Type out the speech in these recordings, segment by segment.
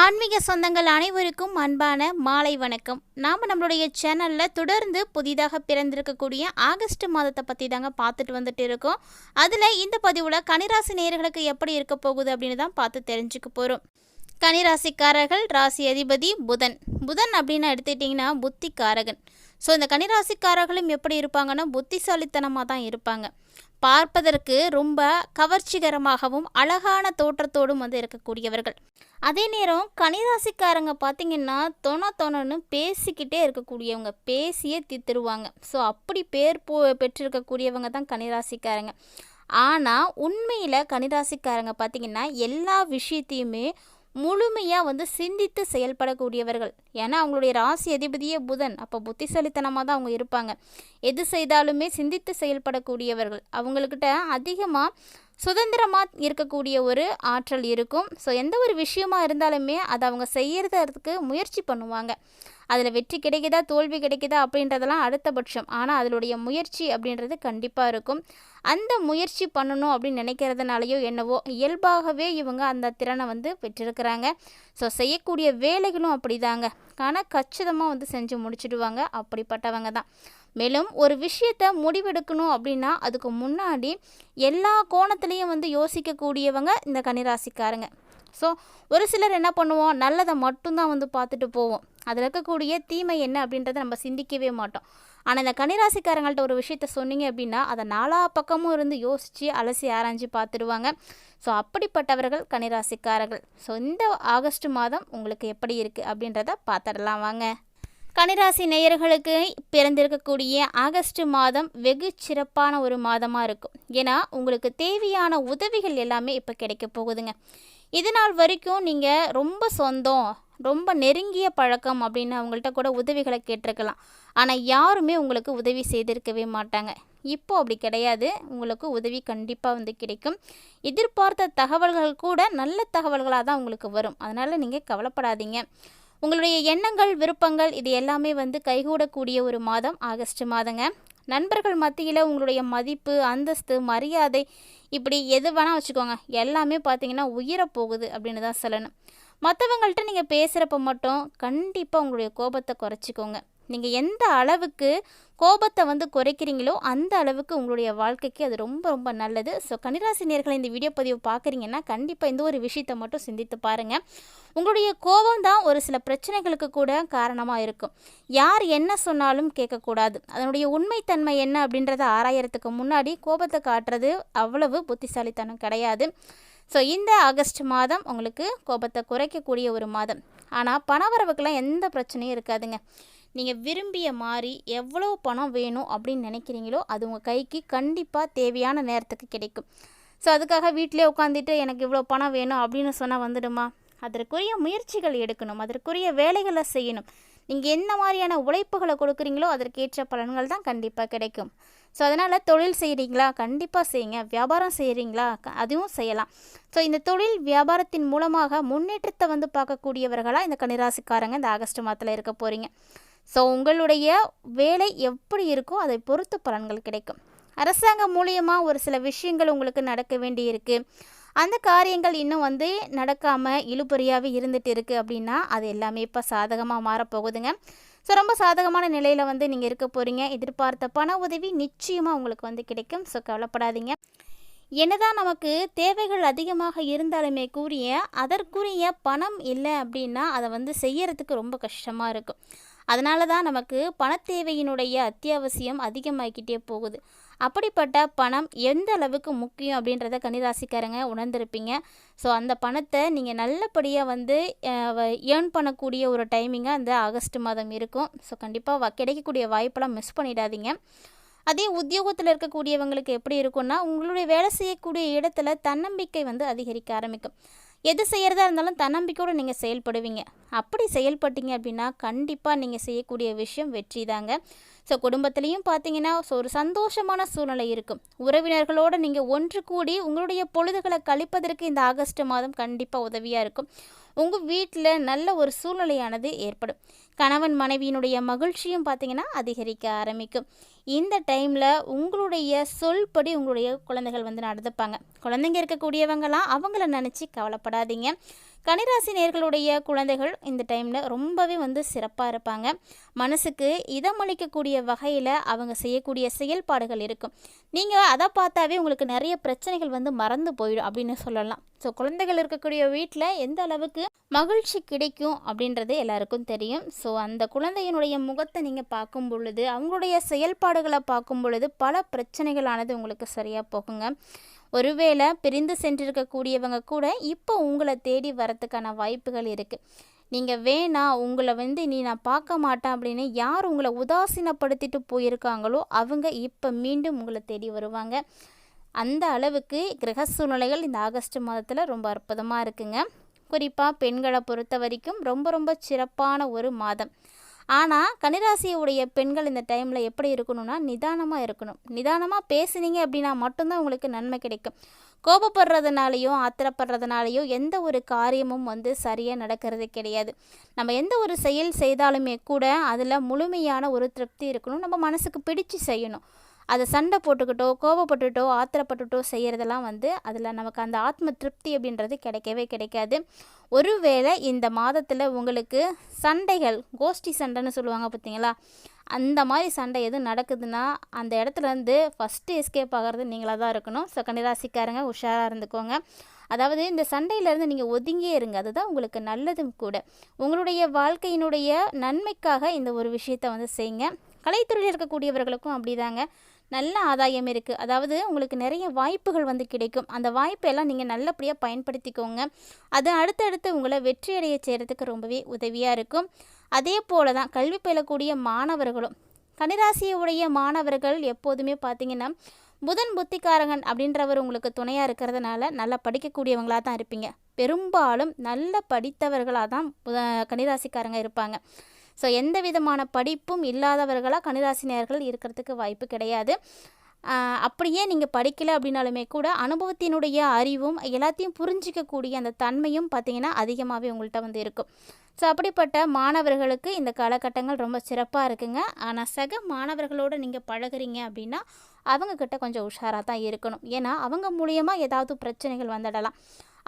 ஆன்மீக சொந்தங்கள் அனைவருக்கும் அன்பான மாலை வணக்கம். நாம் நம்மளுடைய சேனலில் தொடர்ந்து புதிதாக பிறந்திருக்கக்கூடிய ஆகஸ்ட் மாதத்தை பற்றி தாங்க பார்த்துட்டு வந்துட்டு இருக்கோம். அதில் இந்த பதிவில் கனிராசி நேர்களுக்கு எப்படி இருக்க போகுது அப்படின்னு தான் பார்த்து தெரிஞ்சுக்க போகிறோம் கனிராசிக்காரர்கள் ராசி அதிபதி புதன். புதன் அப்படின்னு எடுத்துட்டிங்கன்னா புத்திக்காரகன். ஸோ இந்த கனிராசிக்காரர்களும் எப்படி இருப்பாங்கன்னா புத்திசாலித்தனமாக தான் இருப்பாங்க. பார்ப்பதற்கு ரொம்ப கவர்ச்சிகரமாகவும் அழகான தோற்றத்தோடும் வந்து இருக்கக்கூடியவர்கள். அதே நேரம் கனிராசிக்காரங்க பார்த்தீங்கன்னா தொண தொணன்னு பேசிக்கிட்டே இருக்கக்கூடியவங்க பேசியே தித்துருவாங்க ஸோ அப்படி பேர் போ பெற்றிருக்கக்கூடியவங்க தான் கனிராசிக்காரங்க ஆனால் உண்மையில் கனிராசிக்காரங்க பார்த்தீங்கன்னா எல்லா விஷயத்தையுமே முழுமையாக வந்து சிந்தித்து செயல்படக்கூடியவர்கள். ஏன்னா அவங்களுடைய ராசி அதிபதியே புதன். அப்போ புத்திசாலித்தனமாக தான் அவங்க இருப்பாங்க. எது செய்தாலுமே சிந்தித்து செயல்படக்கூடியவர்கள். அவங்கக்கிட்ட அதிகமாக சுதந்திரமாக இருக்கக்கூடிய ஒரு ஆற்றல் இருக்கும். ஸோ எந்த ஒரு விஷயமா இருந்தாலுமே அதை அவங்க செய்கிறதுக்கு முயற்சி பண்ணுவாங்க. அதில் வெற்றி கிடைக்குதா தோல்வி கிடைக்குதா அப்படின்றதெல்லாம் அடுத்த பட்சம். ஆனால் அதனுடைய முயற்சி அப்படின்றது கண்டிப்பாக இருக்கும். அந்த முயற்சி பண்ணணும் அப்படின்னு நினைக்கிறதுனாலையோ என்னவோ இயல்பாகவே இவங்க அந்த திறனை வந்து பெற்றிருக்கிறாங்க. ஸோ செய்யக்கூடிய வேலைகளும் அப்படி தாங்க ஆனால் கச்சிதமாக வந்து செஞ்சு முடிச்சுடுவாங்க. அப்படிப்பட்டவங்க தான். மேலும் ஒரு விஷயத்தை முடிவெடுக்கணும் அப்படின்னா அதுக்கு முன்னாடி எல்லா கோணத்துலேயும் வந்து யோசிக்கக்கூடியவங்க இந்த கன்னிராசிக்காரங்க. ஸோ ஒரு சிலர் என்ன பண்ணுவோம்? நல்லதை மட்டும்தான் வந்து பார்த்துட்டு போவோம். அதில் இருக்கக்கூடிய தீமை என்ன அப்படின்றத நம்ம சிந்திக்கவே மாட்டோம். ஆனால் இந்த கன்னிராசிக்காரங்கள்ட்ட ஒரு விஷயத்த சொன்னீங்க அப்படின்னா அதை நாலா பக்கமும் இருந்து யோசித்து அலசி ஆராய்ஞ்சு பார்த்துடுவாங்க ஸோ அப்படிப்பட்டவர்கள் கன்னிராசிக்காரர்கள். ஸோ இந்த ஆகஸ்ட் மாதம் உங்களுக்கு எப்படி இருக்குது அப்படின்றத பார்த்துடலாம் வாங்க. கனிராசி நேயர்களுக்கு பிறந்திருக்கக்கூடிய ஆகஸ்ட் மாதம் வெகு சிறப்பான ஒரு மாதமாக இருக்கும். ஏன்னா உங்களுக்கு தேவையான உதவிகள் எல்லாமே இப்போ கிடைக்க போகுதுங்க. இது நாள் வரைக்கும் நீங்கள் ரொம்ப சொந்தம் ரொம்ப நெருங்கிய பழக்கம் அப்படின்னு அவங்கள்ட்ட கூட உதவிகளை கேட்டிருக்கலாம். ஆனால் யாருமே உங்களுக்கு உதவி செய்திருக்கவே மாட்டாங்க. இப்போ அப்படி கிடையாது. உங்களுக்கு உதவி கண்டிப்பாக வந்து கிடைக்கும். எதிர்பார்த்த தகவல்கள் கூட நல்ல தகவல்களாக தான் உங்களுக்கு வரும். அதனால் நீங்கள் கவலைப்படாதீங்க. உங்களுடைய எண்ணங்கள் விருப்பங்கள் இது எல்லாமே வந்து கைகூடக்கூடிய ஒரு மாதம் ஆகஸ்ட் மாதங்க. நண்பர்கள் மத்தியில் உங்களுடைய மதிப்பு அந்தஸ்து மரியாதை இப்படி எது வேணால் வச்சுக்கோங்க. எல்லாமே பார்த்தீங்கன்னா உயிரை போகுது அப்படின்னு தான் சொல்லணும். மற்றவங்கள்ட்ட நீங்கள் பேசுகிறப்ப மட்டும் கண்டிப்பாக உங்களுடைய கோபத்தை குறைச்சிக்கோங்க. நீங்கள் எந்த அளவுக்கு கோபத்தை வந்து குறைக்கிறீங்களோ அந்த அளவுக்கு உங்களுடைய வாழ்க்கைக்கு அது ரொம்ப ரொம்ப நல்லது. ஸோ கன்னிராசினியர்களை இந்த வீடியோ பதிவு பார்க்குறீங்கன்னா கண்டிப்பாக இந்த ஒரு விஷயத்தை மட்டும் சிந்தித்து பாருங்கள் உங்களுடைய கோபம் தான் ஒரு சில பிரச்சனைகளுக்கு கூட காரணமாக இருக்கும். யார் என்ன சொன்னாலும் கேட்கக்கூடாது. அதனுடைய உண்மைத்தன்மை என்ன அப்படின்றத ஆராயறதுக்கு முன்னாடி கோபத்தை காட்டுறது அவ்வளவு புத்திசாலித்தனம் கிடையாது. ஸோ இந்த ஆகஸ்ட் மாதம் உங்களுக்கு கோபத்தை குறைக்கக்கூடிய ஒரு மாதம். ஆனால் பணவரவுக்கெல்லாம் எந்த பிரச்சனையும் இருக்காதுங்க. நீங்கள் விரும்பிய மாதிரி எவ்வளோ பணம் வேணும் அப்படின்னு நினைக்கிறீங்களோ அது உங்கள் கைக்கு கண்டிப்பாக தேவையான நேரத்துக்கு கிடைக்கும். ஸோ அதுக்காக வீட்டிலே உட்காந்துட்டு எனக்கு இவ்வளோ பணம் வேணும் அப்படின்னு சொன்னால் வந்துடுமா? அதற்குரிய முயற்சிகள் எடுக்கணும். அதற்குரிய வேலைகளை செய்யணும். நீங்கள் என்ன மாதிரியான உழைப்புகளை கொடுக்குறீங்களோ அதற்கேற்ற பலன்கள் தான் கண்டிப்பாக கிடைக்கும். ஸோ அதனால் தொழில் செய்கிறீங்களா கண்டிப்பாக செய்யுங்க. வியாபாரம் செய்கிறீங்களா அதுவும் செய்யலாம். ஸோ இந்த தொழில் வியாபாரத்தின் மூலமாக முன்னேற்றத்தை வந்து பார்க்கக்கூடியவர்களாக இந்த கன்னிராசிக்காரங்க இந்த ஆகஸ்ட் மாதத்தில் இருக்க போகிறீங்க ஸோ உங்களுடைய வேலை எப்படி இருக்கோ அதை பொறுத்து பலன்கள் கிடைக்கும். அரசாங்கம் மூலியமாக ஒரு சில விஷயங்கள் உங்களுக்கு நடக்க வேண்டி இருக்குது அந்த காரியங்கள் இன்னும் வந்து நடக்காமல் இழுபறியாகவே இருந்துட்டு இருக்குது அப்படின்னா அது எல்லாமே இப்போ சாதகமாக மாறப்போகுதுங்க. ஸோ ரொம்ப சாதகமான நிலையில் வந்து நீங்கள் இருக்க போகிறீங்க எதிர்பார்த்த பண உதவி நிச்சயமாக உங்களுக்கு வந்து கிடைக்கும். ஸோ கவலைப்படாதீங்க. என்னதான் நமக்கு தேவைகள் அதிகமாக இருந்தாலுமே கூறிய அதற்குரிய பணம் இல்லை அப்படின்னா அதை வந்து செய்யறதுக்கு ரொம்ப கஷ்டமாக இருக்கும். அதனால தான் நமக்கு பணத்தேவையினுடைய அத்தியாவசியம் அதிகமாகிக்கிட்டே போகுது. அப்படிப்பட்ட பணம் எந்த அளவுக்கு முக்கியம் அப்படின்றத கன்னிராசிக்காரங்க உணர்ந்திருப்பீங்க. ஸோ அந்த பணத்தை நீங்கள் நல்லபடியாக வந்து ஏர்ன் பண்ணக்கூடிய ஒரு டைமிங்காக அந்த ஆகஸ்ட் மாதம் இருக்கும். ஸோ கண்டிப்பாக கிடைக்கக்கூடிய வாய்ப்பெல்லாம் மிஸ் பண்ணிடாதீங்க. அதே உத்தியோகத்தில் இருக்கக்கூடியவங்களுக்கு எப்படி இருக்கும்னா உங்களுடைய வேலை செய்யக்கூடிய இடத்துல தன்னம்பிக்கை வந்து அதிகரிக்க ஆரம்பிக்கும். எது செய்கிறதா இருந்தாலும் தன்னம்பிக்கையோடு நீங்கள் செயல்படுவீங்க. அப்படி செயல்பட்டீங்க அப்படின்னா கண்டிப்பாக நீங்கள் செய்யக்கூடிய விஷயம் வெற்றி தாங்க ஸோ குடும்பத்துலேயும் பார்த்தீங்கன்னா ஸோ ஒரு சந்தோஷமான சூழ்நிலை இருக்கும். உறவினர்களோடு நீங்கள் ஒன்று கூடி உங்களுடைய பொழுதுகளை கழிப்பதற்கு இந்த ஆகஸ்ட் மாதம் கண்டிப்பாக உதவியாக இருக்கும். உங்கள் வீட்டில் நல்ல ஒரு சூழ்நிலையானது ஏற்படும். கணவன் மனைவியினுடைய மகிழ்ச்சியும் பார்த்திங்கன்னா அதிகரிக்க ஆரம்பிக்கும். இந்த டைமில் உங்களுடைய சொல்படி உங்களுடைய குழந்தைகள் வந்து நடந்துப்பாங்க. குழந்தைங்க இருக்கக்கூடியவங்களாம் அவங்கள நினச்சி கவலைப்படாதீங்க. கனிராசி நேர்களுடைய குழந்தைகள் இந்த டைமில் ரொம்பவே வந்து சிறப்பாக இருப்பாங்க. மனசுக்கு இதமளிக்கக்கூடிய வகையில் அவங்க செய்யக்கூடிய செயல்பாடுகள் இருக்கும். நீங்கள் அதை பார்த்தாவே உங்களுக்கு நிறைய பிரச்சனைகள் வந்து மறந்து போயிடும் அப்படின்னு சொல்லலாம். ஸோ குழந்தைகள் இருக்கக்கூடிய வீட்டில் எந்த அளவுக்கு மகிழ்ச்சி கிடைக்கும் அப்படின்றது எல்லாருக்கும் தெரியும். ஸோ அந்த குழந்தையினுடைய முகத்தை நீங்கள் பார்க்கும் பொழுது அவங்களுடைய செயல்பாடுகளை பார்க்கும் பொழுது பல பிரச்சனைகளானது உங்களுக்கு சரியாக போகுங்க. ஒருவேளை பிரிந்து சென்றிருக்கக்கூடியவங்க கூட இப்போ உங்களை தேடி வரத்துக்கான வாய்ப்புகள் இருக்குது நீங்கள் வேணாம் உங்களை வந்து நீ நான் பார்க்க மாட்டேன் அப்படின்னு யார் உங்களை உதாசீனப்படுத்திட்டு போயிருக்காங்களோ அவங்க இப்போ மீண்டும் உங்களை தேடி வருவாங்க. அந்த அளவுக்கு கிரக சூழ்நிலைகள் இந்த ஆகஸ்ட் மாதத்தில் ரொம்ப அற்புதமாக இருக்குங்க. குறிப்பாக பெண்களை பொறுத்த வரைக்கும் ரொம்ப ரொம்ப சிறப்பான ஒரு மாதம். ஆனால் கன்னிராசியுடைய பெண்கள் இந்த டைமில் எப்படி இருக்கணும்னா நிதானமாக இருக்கணும். நிதானமாக பேசுனீங்க அப்படின்னா மட்டும்தான் உங்களுக்கு நன்மை கிடைக்கும். கோபப்படுறதுனாலையோ ஆத்திரப்படுறதுனாலையோ எந்த ஒரு காரியமும் வந்து சரியாக நடக்கிறது கிடையாது. நம்ம எந்த ஒரு செயல் செய்தாலுமே கூட அதில் முழுமையான ஒரு திருப்தி இருக்கணும். நம்ம மனசுக்கு பிடிச்சு செய்யணும். அதை சண்டை போட்டுக்கிட்டோ கோபப்பட்டுட்டோ ஆத்திரப்பட்டுட்டோ செய்கிறதெல்லாம் வந்து அதில் நமக்கு அந்த ஆத்ம திருப்தி அப்படின்றது கிடைக்கவே கிடைக்காது. ஒருவேளை இந்த மாதத்தில் உங்களுக்கு சண்டைகள் கோஷ்டி சண்டைன்னு சொல்லுவாங்க பார்த்தீங்களா? அந்த மாதிரி சண்டை எதுவும் நடக்குதுன்னா அந்த இடத்துலேருந்து ஃபஸ்ட்டு எஸ்கேப் ஆகிறது நீங்களாக தான் இருக்கணும். ஸோ கன்னிராசிக்காரங்க உஷாராக இருந்துக்கோங்க. அதாவது இந்த சண்டையிலேருந்து நீங்கள் ஒதுங்கியே இருங்க. அதுதான் உங்களுக்கு நல்லதும் கூட. உங்களுடைய வாழ்க்கையினுடைய நன்மைக்காக இந்த ஒரு விஷயத்தை வந்து செய்யுங்க. கலைத்துறையில் இருக்கக்கூடியவர்களுக்கும் அப்படிதாங்க. நல்ல ஆதாயம் இருக்குது அதாவது உங்களுக்கு நிறைய வாய்ப்புகள் வந்து கிடைக்கும். அந்த வாய்ப்பெல்லாம் நீங்கள் நல்லபடியாக பயன்படுத்திக்கோங்க. அது அடுத்தடுத்து உங்களை வெற்றியடைய செய்கிறதுக்கு ரொம்பவே உதவியாக இருக்கும். அதே போல தான் கல்வி பயிலக்கூடிய மாணவர்களும் கனிராசியுடைய மாணவர்கள் எப்போதுமே பார்த்தீங்கன்னா புதன் புத்திக்காரகன் அப்படின்றவர் உங்களுக்கு துணையாக இருக்கிறதுனால நல்லா படிக்கக்கூடியவங்களாக தான் இருப்பீங்க. பெரும்பாலும் நல்ல படித்தவர்களாக தான் கன்னிராசிக்காரங்க இருப்பாங்க. ஸோ எந்த விதமான படிப்பும் இல்லாதவர்களாக கணிராசினியர்கள் இருக்கிறதுக்கு வாய்ப்பு கிடையாது. அப்படியே நீங்கள் படிக்கலை அப்படின்னாலுமே கூட அனுபவத்தினுடைய அறிவும் எல்லாத்தையும் புரிஞ்சிக்கக்கூடிய அந்த தன்மையும் பார்த்திங்கன்னா அதிகமாகவே உங்கள்கிட்ட வந்து இருக்கும். ஸோ அப்படிப்பட்ட மாணவர்களுக்கு இந்த காலகட்டங்கள் ரொம்ப சிறப்பாக இருக்குங்க. ஆனால் சக மாணவர்களோடு நீங்கள் பழகுறீங்க அப்படின்னா அவங்கக்கிட்ட கொஞ்சம் உஷாராக தான் இருக்கணும். ஏன்னா அவங்க மூலியமாக ஏதாவது பிரச்சனைகள் வந்துடலாம்.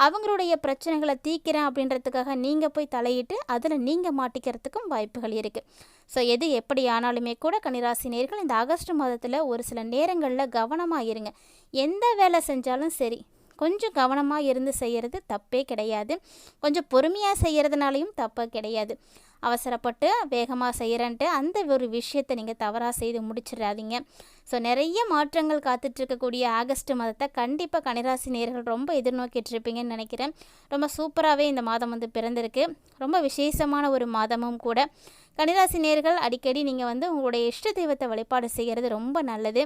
அவங்களுடைய பிரச்சனைகளை தீக்கிறேன் அப்படின்றதுக்காக நீங்கள் போய் தலையிட்டு அதில் நீங்கள் மாட்டிக்கிறதுக்கும் வாய்ப்புகள் இருக்குது ஸோ எது எப்படி ஆனாலுமே கூட கன்னிராசி நேர்கள் இந்த ஆகஸ்ட் மாதத்தில் ஒரு சில நேரங்களில் கவனமாக இருங்க. எந்த வேலை செஞ்சாலும் சரி கொஞ்சம் கவனமாக இருந்து செய்கிறது தப்பே கிடையாது. கொஞ்சம் பொறுமையாக செய்கிறதுனாலையும் தப்பாக கிடையாது. அவசரப்பட்டு வேகமாக செய்கிறேன்ட்டு அந்த ஒரு விஷயத்தை நீங்கள் தவறாக செய்து முடிச்சிடாதீங்க ஸோ நிறைய மாற்றங்கள் காத்துட்ருக்கக்கூடிய ஆகஸ்ட் மாதத்தை கண்டிப்பாக கனிராசி நேர்கள் ரொம்ப எதிர்நோக்கிட்டு இருப்பீங்கன்னு நினைக்கிறேன். ரொம்ப சூப்பராகவே இந்த மாதம் வந்து பிறந்திருக்கு. ரொம்ப விசேஷமான ஒரு மாதமும் கூட. கனிராசி நேர்கள் அடிக்கடி நீங்கள் வந்து உங்களுடைய இஷ்ட தெய்வத்தை வழிபாடு செய்கிறது ரொம்ப நல்லது.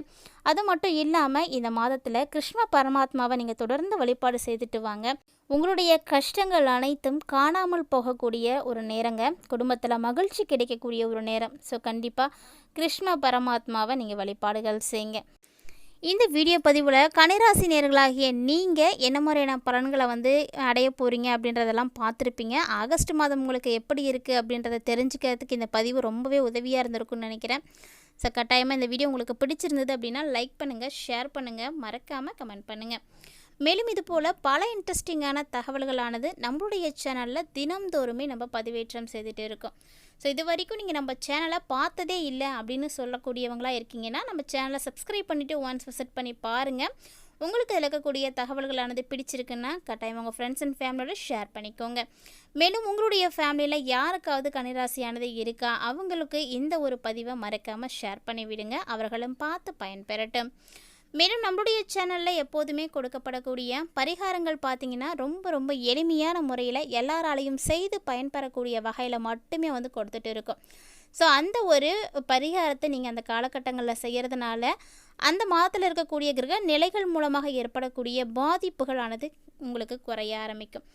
அது மட்டும் இல்லாமல் இந்த மாதத்தில் கிருஷ்ண பரமாத்மாவை நீங்கள் தொடர்ந்து வழிபாடு செய்துட்டு வாங்க. உங்களுடைய கஷ்டங்கள் அனைத்தும் காணாமல் போகக்கூடிய ஒரு நேரங்க. குடும்பத்தில் மகிழ்ச்சி கிடைக்கக்கூடிய ஒரு நேரம். ஸோ கண்டிப்பாக கிருஷ்ண பரமாத்மாவை நீங்கள் வழிபாடுகள் செய்யுங்க. இந்த வீடியோ பதிவில் கனிராசி நேர்களாகிய நீங்கள் என்ன மாதிரியான பலன்களை வந்து அடைய போகிறீங்க அப்படின்றதெல்லாம் பார்த்துருப்பீங்க. ஆகஸ்ட் மாதம் உங்களுக்கு எப்படி இருக்குது அப்படின்றத தெரிஞ்சுக்கிறதுக்கு இந்த பதிவு ரொம்பவே உதவியாக இருந்திருக்கும்னு நினைக்கிறேன். ஸோ கட்டாயமாக இந்த வீடியோ உங்களுக்கு பிடிச்சிருந்தது அப்படின்னா லைக் பண்ணுங்கள் ஷேர் பண்ணுங்கள் மறக்காமல் கமெண்ட் பண்ணுங்கள் மேலும் இது போல் பல இன்ட்ரெஸ்டிங்கான தகவல்களானது நம்மளுடைய சேனலில் தினம்தோறுமே நம்ம பதிவேற்றம் செய்துட்டு இருக்கோம். ஸோ இது வரைக்கும் நீங்கள் நம்ம சேனலை பார்த்ததே இல்லை அப்படின்னு சொல்லக்கூடியவங்களாக இருக்கீங்கன்னா நம்ம சேனலை சப்ஸ்கிரைப் பண்ணிவிட்டு ஒன்ஸ் விசிட் பண்ணி பாருங்கள் உங்களுக்கு இதில் இருக்கக்கூடிய தகவல்களானது பிடிச்சிருக்குன்னா கட்டாயம் உங்கள் ஃப்ரெண்ட்ஸ் அண்ட் ஃபேமிலியோட ஷேர் பண்ணிக்கோங்க. மேலும் உங்களுடைய ஃபேமிலியில் யாருக்காவது கனிராசியானது இருக்கா அவங்களுக்கு இந்த ஒரு பதிவை மறக்காமல் ஷேர் பண்ணிவிடுங்க. அவர்களும் பார்த்து பயன்பெறட்டும். மேலும் நம்மளுடைய சேனலில் எப்போதுமே கொடுக்கப்படக்கூடிய பரிகாரங்கள் பார்த்திங்கன்னா ரொம்ப ரொம்ப எளிமையான முறையில் எல்லாராலையும் செய்து பயன்பெறக்கூடிய வகையில் மட்டுமே வந்து கொடுத்துட்டு இருக்கும். ஸோ அந்த ஒரு பரிகாரத்தை நீங்கள் அந்த காலகட்டங்களில் செய்கிறதுனால அந்த மாதத்தில் இருக்கக்கூடிய கிரக நிலைகள் மூலமாக ஏற்படக்கூடிய பாதிப்புகளானது உங்களுக்கு குறைய ஆரம்பிக்கும்.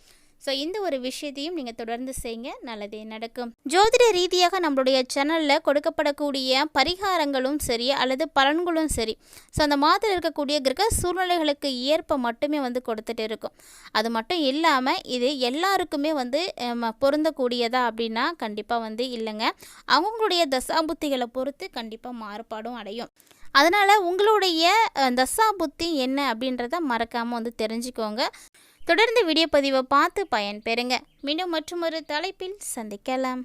ஸோ இந்த ஒரு விஷயத்தையும் நீங்கள் தொடர்ந்து செய்யுங்க நல்லதே நடக்கும். ஜோதிட ரீதியாக நம்மளுடைய சேனலில் கொடுக்கப்படக்கூடிய பரிகாரங்களும் சரி அல்லது பலன்களும் சரி ஸோ அந்த மாதத்தில் இருக்கக்கூடிய கிரக சூழ்நிலைகளுக்கு ஏற்ப மட்டுமே வந்து கொடுத்துட்டு இருக்கும். அது மட்டும் இல்லாமல் இது எல்லாருக்குமே வந்து பொருந்தக்கூடியதா அப்படின்னா கண்டிப்பாக வந்து இல்லைங்க. அவங்களுடைய தசாபுத்திகளை பொறுத்து கண்டிப்பாக மாறுபாடும் அடையும். அதனால் உங்களுடைய தசா புத்தி என்ன அப்படின்றத மறக்காமல் வந்து தெரிஞ்சுக்கோங்க. தொடர்ந்து வீடியோ பதிவை பார்த்து பயன்பெறுங்க. மீண்டும் மற்றும் ஒரு தலைப்பில் சந்திக்கலாம்.